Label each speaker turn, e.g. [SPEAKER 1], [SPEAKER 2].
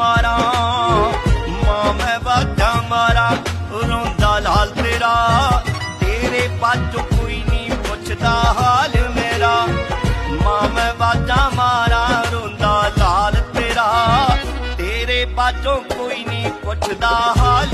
[SPEAKER 1] ਮਾਰਾਂ। ਮਾਂ, ਮੈਂ ਬਾਜਾ ਮਾਰਾ। ਰੋਂਦਾ ਲਾਲ ਤੇਰਾ। ਤੇਰੇ ਪਾਚੋਂ ਕੋਈ ਨਹੀਂ ਪੁੱਛਦਾ ਹਾਲ ਮੇਰਾ। ਮਾਂ, ਮੈਂ ਬਾਜਾ ਮਾਰਾ। ਰੋਂਦਾ ਲਾਲ ਤੇਰਾ। ਤੇਰੇ ਪਾਚੋਂ ਕੋਈ ਨਹੀਂ ਪੁੱਛਦਾ ਹਾਲ